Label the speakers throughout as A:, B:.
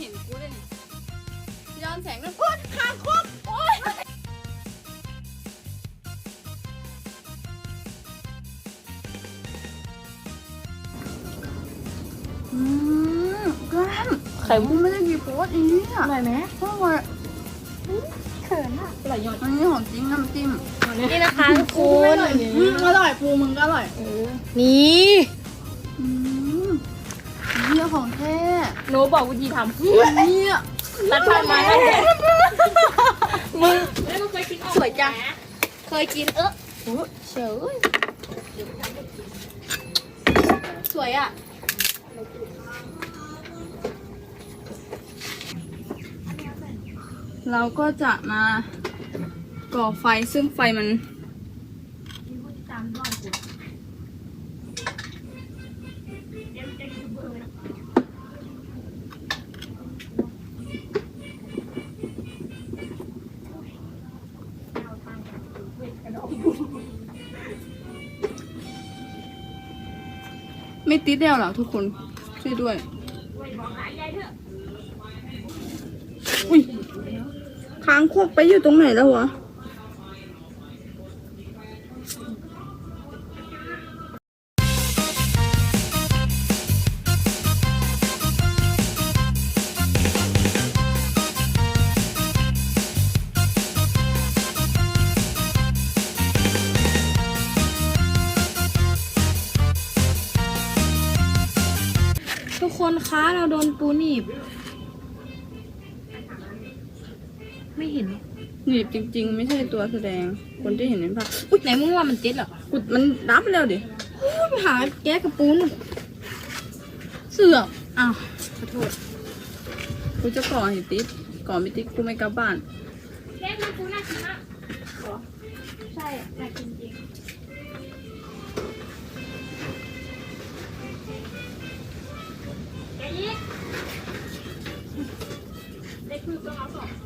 A: เห็นกูเลยนี่ย้อนแสงแล้วโอ๊ยคางคกโอ๊ยอืมกล้าม
B: ไข่
A: กูไม่ได้กี่โพสต์อีนี่อะ
B: อร่อยไหม
A: เพราะว่า
B: เขินอะอร่อยยอด
A: อันนี้ของจริงน้ำจิ้ม
B: นี่นะคะทุกคน
A: อืมอร่อยปูมึงก็อร่อย
B: นี่ นูบอกวิธีทำ
A: เนี่ยำ
B: ตัดผ่ามาแล้วมึงสวยจังเคยกินเออเฉยสวยอะ
A: เราก็จะมาก่อไฟซึ่งไฟมัน ติดเดียวหรอทุกคนช่วยด้วย อุ้ยค้างควกไปอยู่ตรงไหนแล้ววะ
B: หนีบ
A: จริง ๆ ไม่ใช่ตัวแสดง คนที่เห็นในภาพอุ้ย
B: ไหนมึงว่ามันติดเหรอ
A: กุดมันรับไปแล้วดิ
B: ไปหาแก้กระปูน
A: เสือกอ้าวขอโทษกูจะก่อให้ติดก่อไม่ติดกูไม่กลับบ้าน
B: แก้มันปูน่ากินมากใช่น่ากินจริงแกยิกได้คือต้องเอาสอง
A: อืม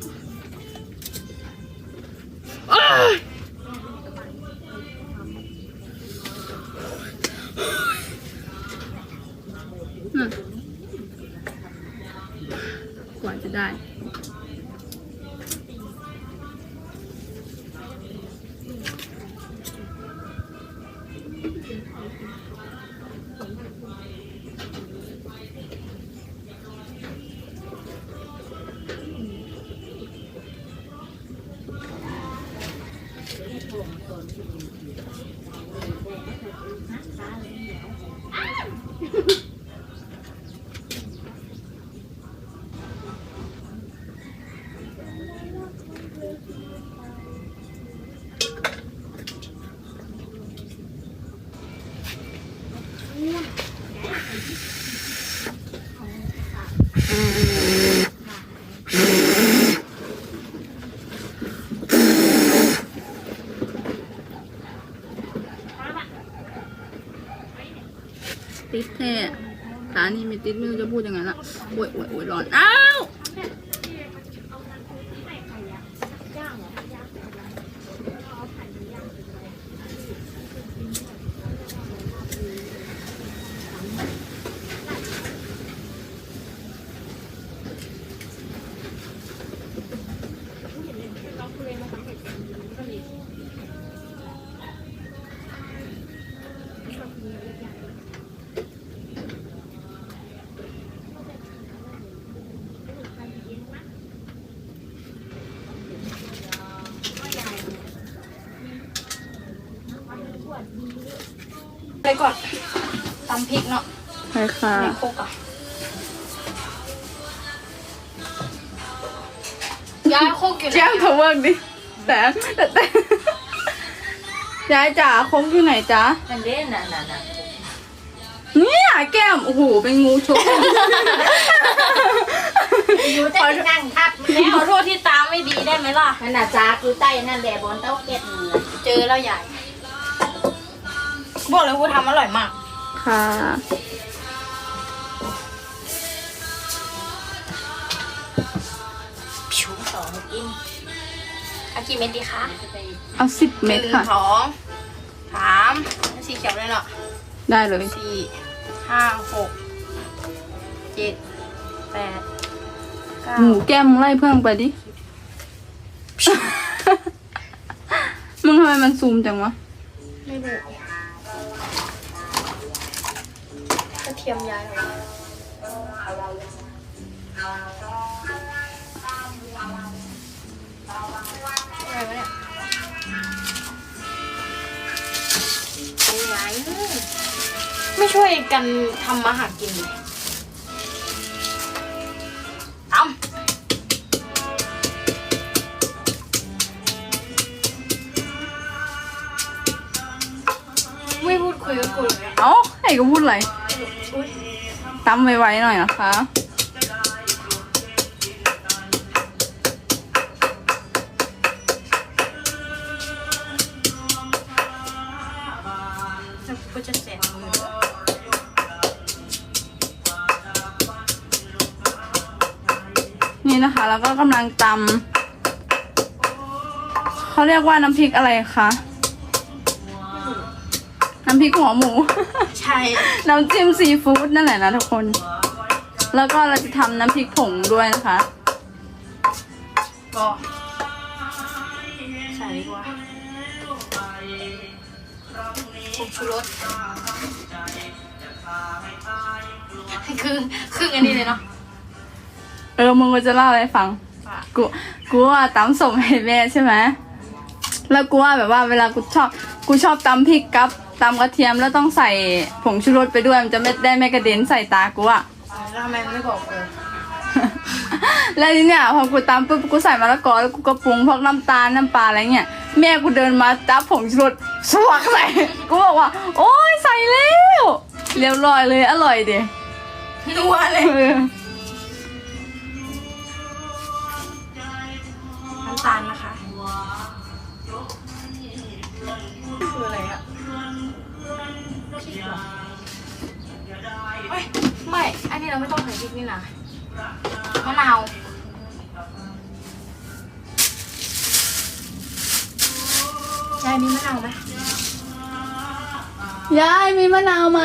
A: กว่าจะได้ ติดแท้ขานี่ไม่ติดไม่รู้จะพูดยังไงละโอ้ยโอ้ยโอ้ยร้อนอ้า
B: พริกเนาะ
A: ใช่ค่ะ
B: ในโคกอะยายโคกอยู่ไหน
A: แจ้งเขาเวิร์กดิแต่แต่แต่ยายจ๋าคงอยู่ไหนจ๊ะ
B: นั่นเด้น่ะน่ะน่ะ
A: เนี่ยแก้มโอ้โหเป็นงูชก
C: อยู่ใต้นั่งทับ
B: แม่ขอโทษที่ตาไม่ดีได้ไหมล่ะ
C: มันน่ะจากอยู่ใต้นั่นแหละบนเต้าเก็ดนี่
B: เจอแล้วใหญ่บอกเลยว่าทำอร่อยมาก
A: ค่ะ
C: ผิวสองกิน
B: อากี่เม็ดดีคะ
A: เอาสิบเม็ด
B: หนึ่ง
A: ค่ะ
B: สองสามสีเขียวเลยเนาะ
A: ได้เลย
B: สี่ห้าหกเจ็ดแปดข้าว
A: หมูแก้มมึงไล่เพื่อนไปดิ มึงทำไมมันซูมจังวะ
B: ไม่รู้ เทียมยายอะไรวะเนี่ยเป็นไม่ช่วยกันทำมาหากินเลยทำไม่พูดคุยกับกูเลย
A: เอ้าไอ้ก็พูดอะไร ตำไวๆหน่อยนะคะ
B: กูจะเสร็จมือ
A: นี่นะคะแล้วก็กำลังตำเขาเรียกว่าน้ำพริกอะไรคะ น้ำพริกหัวหมู
B: ช่
A: น้ำจิ้มซีฟู้ดนั่นแหละนะทุกคน แล้วก็เราจะทำน้ำพริกผงด้วยนะคะ
B: ก็ใส่ดีกว่าผงชูรสครึ่งครึ่งอันนี้เลยเนาะ
A: เออ มึงก็จะเล่าอะไรให้ฟัง
B: ว่า
A: กู กูว่าตำสมให้แม่ใช่ไหม แล้วกูว่าแบบว่าเวลากูชอบ กูชอบตำพริกกับ ตำกระเทียมแล้วต้องใส่ผงชูรสไปด้วยมันจะไม่ได้ไม่กระเด็นใส่ตากูอะ
B: แล้วทำไมไม่บอกกู
A: แล้วทีเนี้ยพอกูตำปุ๊บกูใส่มะละกอแล้วกูก็ปรุงพวกน้ำตาลน้ำปลาอะไรเงี้ยแม่กูเดินมาจับผงชูรสสวักใส่กูบอกว่า โอ๊ยใส่แล้วเรียบร้อยเลยอร่อยดิ
B: นัวเลย นาวไหม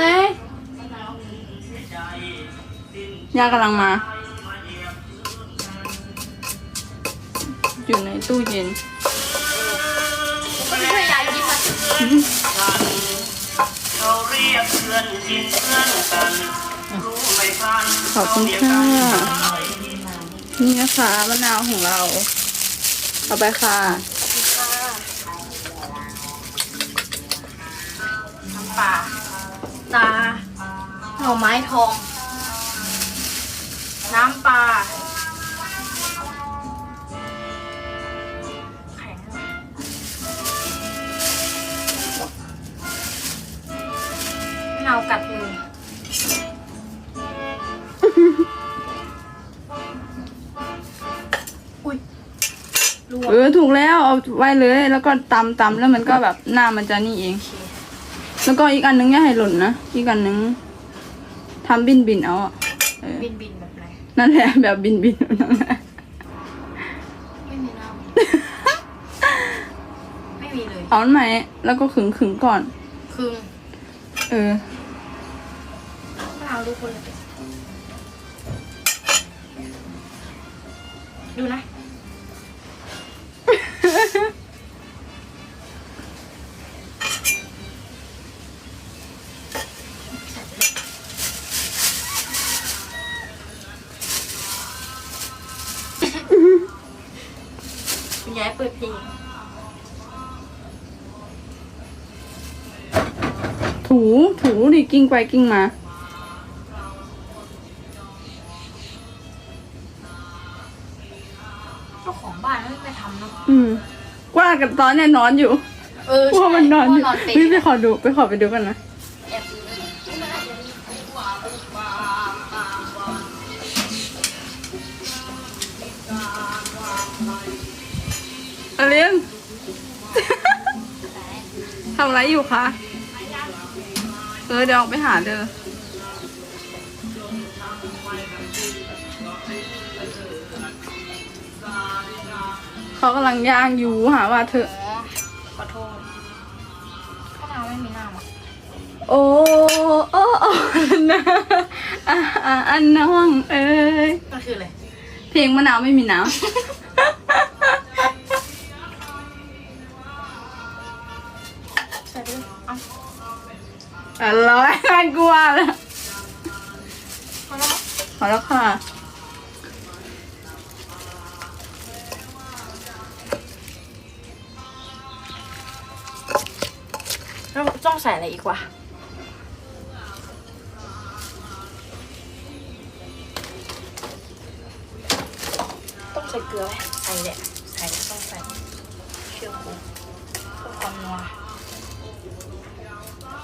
A: ย่ากำลังมา อยู่ในตู้เย็น
B: ก็ไปช่วยยายยิ้มมา
D: เขาเรียกเพื่อนกินเพื่อนกันรู้ไม่ทัน
A: ขอบคุณค่ะนี่นะคะมะนาวของเรา เอาไปค่ะ
B: น้ำปลา ตา หน่อไม้ทอง น้ำปลาแข็งากัดมือ
A: เออถูกแล้วเอาไว้เลย แล้วก็ตำตำแล้วมันก็แบบหน้ามันจะนี่เอง แล้วก็อีกอันนึงอย่าให้หล่นนะ อีกอันนึงทำบินบินๆเอาอะเออ
B: บินบินแบบไหน
A: นั่นแหละแบบบินบินๆนั่นแหละ
B: ไม่มีน้ำไม่มีเลย
A: เอาอันไหมแล้วก็ขึงขึงๆก่อน
B: ครึ่ง
A: เออ
B: มะนาวดูคนละดูนะายเปิดเพลง
A: ถูถูดิกิ้งไปกิ้งมา
B: เจ้าของบ้านไม่ไปทำเนาะ
A: อืมกว่ากันตอนเนี่ยนอนอยู่
B: เออ
A: ว่ามันนอนอยู่
B: นอนเต็ม
A: เฮ้ยไปขอดูไปขอไปดูกันนะ
B: แอบดู
A: อลินทำอะไรอยู่คะ เออเดี๋ยวออกไปหาเด้อเขากำลังย่างอยู่หาว่าเธอ
B: อ๋อขอโทษข้าวไม่มีน้ำอะ
A: โอ้โอ้โอ้นะอะอะอันน้องเอ้ย
B: ก็คืออะไร
A: เพเพลงมะนาวไม่มีน้
B: ใอ
A: ร่อยน่ากลัวเลย
B: พอแล้ว
A: พอแล้วค่ะ
B: แล้วต้องใส่อะไรอีกวะต้องใส่เกลือไหมใส่แหละใส่ต้องใส่เชื่อกูเพื่อความนัว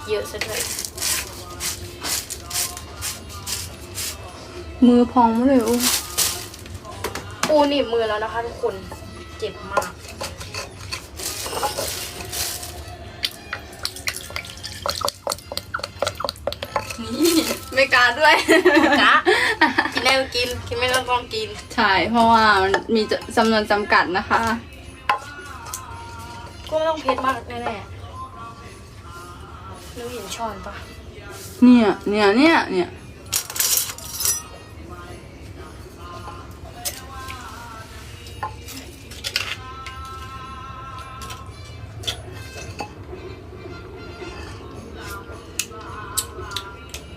B: เยอะซะด้วย
A: มือพองมาเลยโอ้
B: ปูหนีบมือแล้วนะคะทุกคนเจ็บมาก
A: นี่ไม่กล้าด้วย
B: กะกินได้ก็กินกินไม่ได้ก็ต้องกิน
A: ใช่ เพราะว่ามันมีจำนวนจำกัดนะคะ
B: ก็ไม่ต้องเผ็ดมากแน่ๆ นึกเห็นช้อนปะ
A: เนี่ยเนี่ยเนี่ยเนี่ย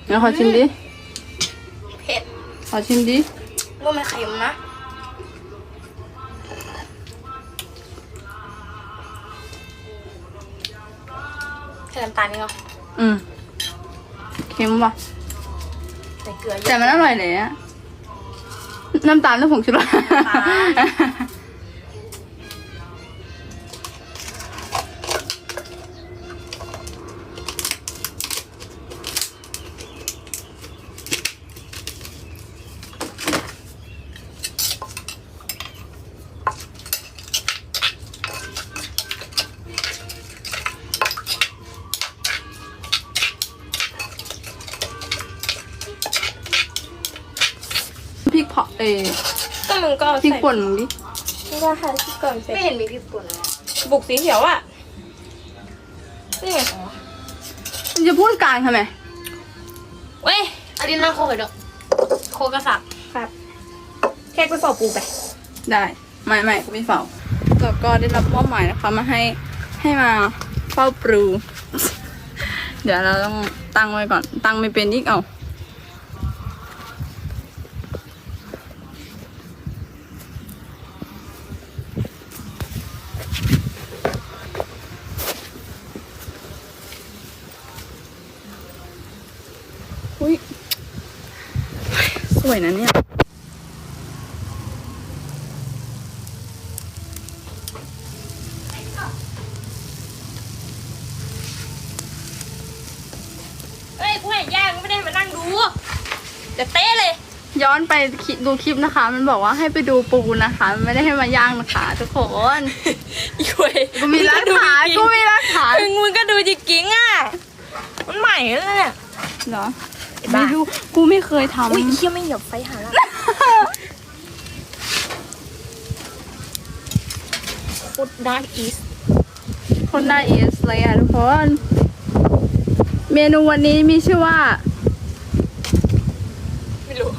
A: เดี๋ยวขอชิมดิ
B: เผ็ด
A: ขอชิมดิ
B: ว่ามันเค็มนะ ใส่น้ำตาลนี่เหรอ
A: อืมเค็มป่ะ
B: ใส่เกลือเยอะ
A: แต่มันอร่อยเลยอะน้ำตาลหรือผงชูรสพริกเผา เอย
B: ก็มึงก็
A: พริก
B: ใส่
A: ป่นมึงดิ
B: ไม่ได้ค่ะพริกก่อนไม่เห็นมีพริกป่นเลยอะบุกสีเขียวอะนี่ไงอ๋อ
A: มึงจะพูดกลางทำไม
B: เว้ยอันนี้น่าโคกเหรอโคกระสับครับ แค่ไปสอบปูไป
A: ได้ ไม่ไม่กูไม่เฝ้าแล้วก็ได้รับมอบหมายนะคะมาให้ให้มาเฝ้าปรูเดี๋ยวเราต้องตั้งไว้ก่อน ตั้งไม่เป็นอีกเอา สวยนะเนี่ย
B: เฮ้ยกูเห็นย่างไม่ได้มานั่งดูเดี๋ยวเต้เลย
A: ย้อนไปคลิปดูคลิปนะคะ มันบอกว่าให้ไปดูปูนะคะ มันไม่ได้ให้มาย่างนะคะ ทุกคน
B: อีเว้ย
A: กูมีรักฐานกูมีรักฐาน
B: มึงมึงก็ดูจริงๆอะ มันใหม่แล้วเนี่ย
A: เหรอ
B: ไอ้ บ้า
A: ไม่ดูกูไม่เคยท
B: อุ้ยเคี้ยวไม่เหยียบไฟหาละฟุตดาร์กอีสำ
A: คนได้เอสเลยอะทุกคน เมนูวันนี้มีชื่อว่า
B: ไม่รู้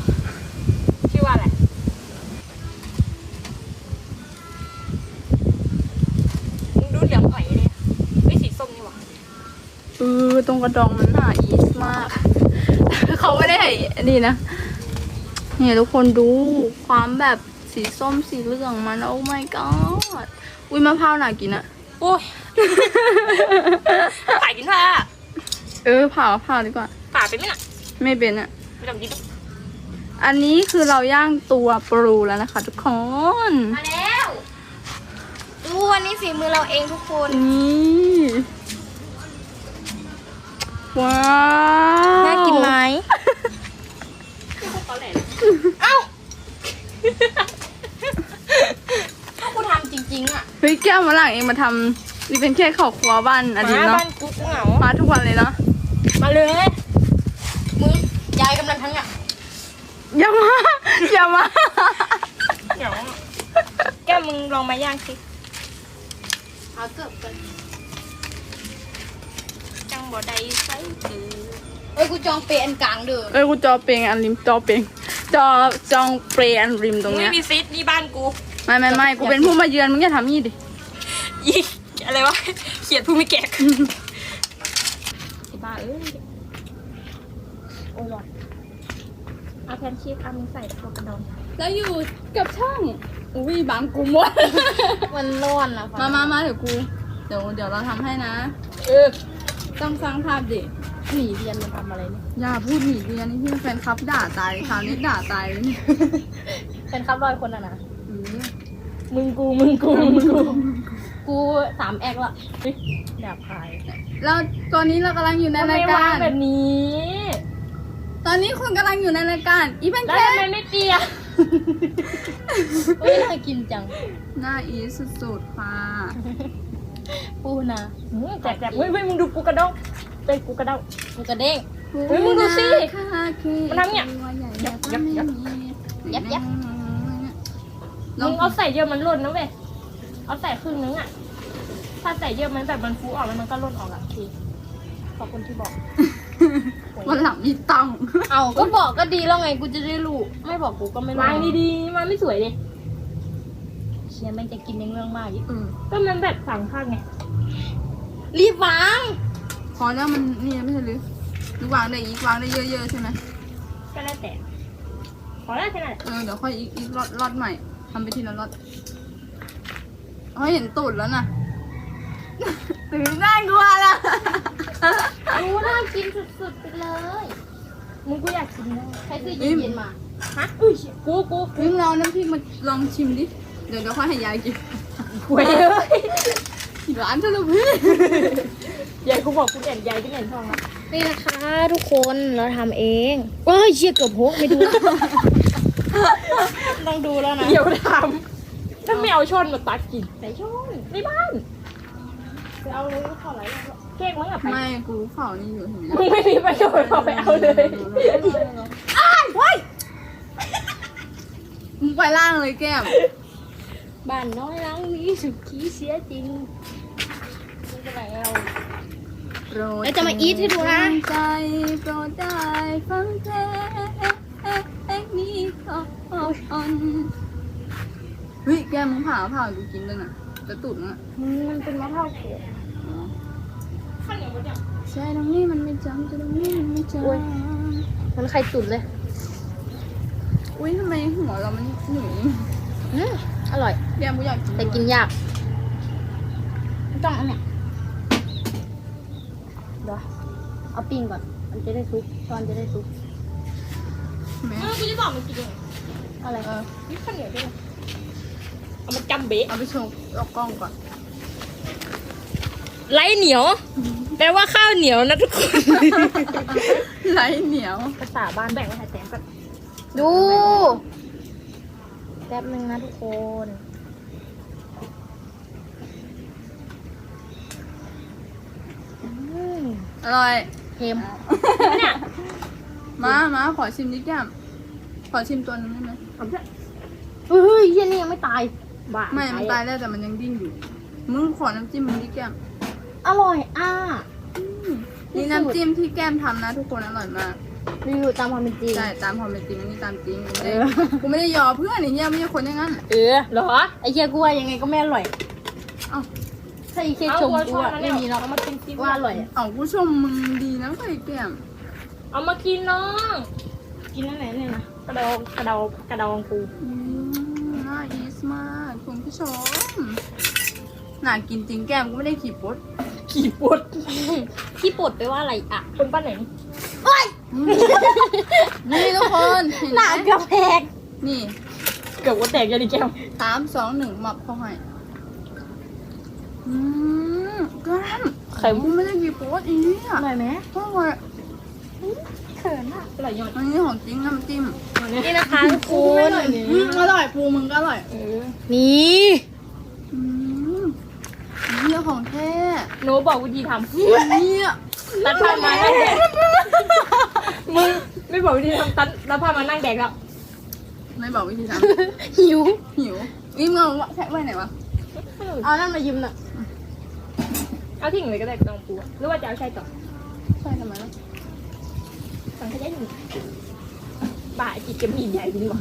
B: ชื่อว่าอะไร มึงดูเหลืองหอยเลยไม่สีส้มนี่หว่า
A: เออตรงกระดองมันน่าอีสมาก เขาไม่ได้ให้นี่นะ เนี่ยทุกคนดูความแบบสีส้มสีเหลืองมันโอ้ my god อุ้ยมะพร้าวน่ากินอะ
B: โอ้ยป่ากินผ้า
A: เออผ่ามะพร้าวดีกว่า
B: ป่าเป็นไหมน่ะ
A: ไม่เป็นอะ
B: ไม่ต้องกิน
A: อันนี้คือเราย่างตัวปลูแล้วนะคะ ทุกคน
B: มาแล้วดูวันนี้ฝีมือเราเองทุกคน
A: นี่ ว้าว
B: น่ากินไหมเอ้าถ้ากูทำจริงๆอะ
A: เฮ้ยแก้วมาหลังเองมาทำนี่เป็นแค่ข้าวครัวบ้านอดีต
B: มา
A: เนาะ
B: บ้านกูกูเหงา
A: มาทุกวันเลยเนาะ
B: มาเลย มึงยายกำลังทั้งอะ
A: อย่ามาอย่ามา
B: เหงาอะแก้วมึงลองมาย่างสิเอาเกือบกันจัง บ่ได้ใส่คือเอ้ยกูจองเปอันกลางเด้อ
A: เอ้ยกูจอเปงอันลิมจอเปงจอจองเปรย์อันริมตรงเนี้ย
B: ไม่มีซิดนี่บ้านกู
A: ไม่ไม่ไม่กูเป็นผู้มาเยือนมึงอย่าทำนี่ดิ
B: อีอะไรวะเขียดผู้ไม่แกกไอ้บ้าเอ้ยโอ้ยร้อนเอาแพนชีสเอามึงใส่ตัวกระดอง
A: แล้วอยู่กับช่างอุ้ยบังกูหมด
B: มันร้อนนะ
A: มามามาเดี๋ยวกู เดี๋ยวเดี๋ยวเราทำให้นะ
B: เออ
A: ต้องสร้างภาพดิ
B: หนีเรียนมันทำอะไรเนี่ย
A: อย่าพูดหนีเรียนนี่พี่แฟนคลับด่าตายคราวนี้ด่าตายเลยเนี่ย
B: เป็นครับร้อยคนอะนะ
A: อืม
B: มึงกูมึงกูมึงกูกูสามแอกละเฮ้ยดาบพาย
A: แล้วตอนนี้เรากำลังอยู่ใน
B: ทำไม
A: ราย
B: วา
A: การ
B: งแบบนี้
A: ตอนนี้คุณกำลังอยู่ในรายการอีเป็น
B: แล้ว
A: แค่
B: ทำไมไม่เปียกเฮ้ยน่ากินจัง
A: หน้าอีสุดๆค่ะ
B: ปูนะแจกแจกเฮ้ยเฮ้ยมึงดูปูกระดองเป็นปูกระดองปูกระเด้งเฮ้ยมึงดูสิมันทำเนี่ยยับยับยับยับยับมึงเอาใส่เยอะมันหล่นนะเว้ยเอาใส่ครึ่งนึงอะถ้าใส่เยอะมันแบบมันฟูออกแล้วมันก็หล่นออกอะทีขอบคุณที่บอก
A: วันหลังมีตังค์
B: เอาก็บอกก็ดีแล้วไงกูจะได้รู้ไม่บอกกูก็ไม่รู้วางดีๆมันไม่สวยเลย เชียแม่งจะกินในเรื่องมากอีก
A: เออ
B: ก็มันแบบสั่งข้างไง รีบวาง
A: พอแล้วมันนี่ไม่ใช่หรือหรือวางได้อีกวางได้เยอะๆใช่ไหม
B: ก็แล้วแต่ ขอแล้วแค่นั้นแหละ
A: เออเดี๋ยวค่อยอีกอีกรอดรอดใหม่ทำไปทีละรอดเขาเห็นตูดแล้วนะตื่นน่ากลัวละ
B: รู้น่ากินสุดๆไปเลย มึงกูอยากกินนะใครซื้อเย็นๆมา ฮะอุ้ยกูกู
A: วิ่งลองน้ำพริกมาลองชิมดิ เดี๋ยวเดี๋ยวค่อยให้ยายกิน
B: กูเอ้ย
A: ร้านเธอลูกพี่
B: ยายกูบอกกูเด่นยายกูเด่นทองนะนี่นะคะทุกคนเราทำเองเอ้ยเชี่ยเกือบหกไม่ดู
A: ต้องดูแล้วนะ
B: เดี๋ยวทำถ้าไม่เอาช้อนมาตักกินใส่ช้อนในบ้านไปเอาเลยขออะไรเค้กมั้งอะไป
A: ไม่กูเฝ้านี่อยู่เห็นไหม
B: มึงไม่มีประโยชน์เอาไปเอาเลย
A: มึงไปล่างเลยแก้ม
B: บ้านน้อยหลังนี้สุขีเสียจริงไม่เป็นไรเรา
A: โปรด
B: แล้วจะมาอีทให้ดูนะ
A: ใจโปรดได้ฟังเพลงนี้ก่อนเฮ้ยแก้มมึงผ่าผ่ากูกินเลยน่ะกระตุนอะ
B: มึงมันเป็นมะพร้าวโขกข้าวเหนียวมันเนี่ย
A: ใช่ตรงนี้มันไม่จำตรงนี้มันไม่จ
B: โอ้ยำมันไข่ตุ๋นเลย
A: อุ้ยทำไมหัวเรามันหนุ่ย
B: อืมอร่อย
A: แก้มกูอยากกิน
B: แต่กินยากไม่ต้องอันเนี้ยเดี๋ยวเอาปิ้งก่อน มันจะได้ซุกช้อนจะได้ซุก
A: แม่
B: เออกูจะบอกมันกินยังไงอะไร
A: เออ
B: นี่ข้าวเหนียวด้วยนะเอามาจำเบะ
A: เอาไปโชว์ออกกล้องก่อน
B: ไรเหนียว แปลว่าข้าวเหนียวนะทุกคน
A: ไรเหนียว
B: ภาษาบ้านแบ่งไว้ให้แต้มกันดู แป๊บนึงนะทุกคนอืม
A: อร่อย
B: เค็มเนี่ย
A: มามาขอชิมนิดแก้มขอชิมตัวนึงได้ไหม
B: เฮ้ยเหี้ยนี่ยังไม่ตายบ้า
A: ไม่ มันตายแล้วแต่มันยังดิ้นอยู่ มึงขอน้ำจิ้มมึงดิแก้ม
B: อร่อยอะ
A: นี่น้ำจิ้มที่แก้มทำนะทุกคนอร่อยมาก
B: รีวิวตามความเป็นจริง
A: ใช่ตามความเป็นจริงอันนี้ตามจริงกูไม่
B: เอ
A: ได้
B: อ
A: กูไม่ได้ยอเพื่อนไอ้เหี้ยไม่ใช่คนอย่างนั้น
B: เออเหรอไอ้เหี้ยกูว่ายังไงก็ไม่อร่อย
A: เอ้า
B: ถ้าไอ้เหี้ยชมกูอะไม่มีหรอกเอามากินว่าอร่อยอะ
A: เอากูชมมึงดีนะไอ้แก้ม
B: เอามากินน้องกินนั่นไหนเนี่ยนะกระดองกระดองกระดองกู
A: อืมน่าอีสมากคุณผู้ชมน่ากินจริงแก้มกูไม่ได้ขี่ปด
B: ขี่ปวด ขี่ปวดไปว่าอะไรอะคนป้าไหน
A: นี่ทุกคนเห็น
B: ห
A: ไหม
B: นาเกือบแตก
A: นี่
B: เกือบว่าแตกยังดิแก้ว
A: สามสองหนึ่งมับเข้าให้อืมแก้ม
B: ไข่
A: กูไม่ได้ขี่ปดอีเนี่ย
B: อร่อยไหม
A: อร่อย
B: เขินอะอร่อยยอด
A: อันนี้ของจริงน้ำจิ้ม
B: นี่นะคะทุกค
A: ไม่
B: น
A: อร่อยอืมอร่อยปูมึงก็อร่อย
B: นี่
A: อืมเหี้ยของแท้
B: โนบอกวิธีทำ
A: เนี่ย
B: ตัดผ้ามานั่งแดก มึงไม่บอกวิธีทำตัดตัดผ้ามานั่งแดกแล้ว
A: ไม่บอกวิธีท
B: หิวำ
A: หิวนี่มึงเอาแทะไว้ไหนวะ
B: เอานั่นมายิ้มน่ะเอาทิ้งเลยก็ได้น้องปูอะหรือว่าจะเอาใช้ต่อ
A: ใช่ทำไมล่ะ
B: สังขยาหนึ่ง
E: บ่ายจิตจะมีใหญ่ดีกว่า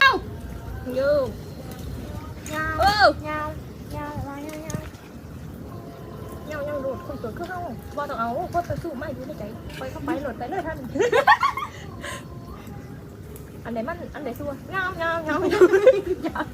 E: เอ้าโย่ยาวเออยาวยาวอะไรยาวยาวยาวยาวโหลดคนสวยคือเฮาบ่ต้องเอา คนไปสู้ไม่อยู่ในใจไปเข้าไปโหลดไปเลยท่าน อันไหนมันอันไหนสู้ยาวยาวยาวยาวยาวจริง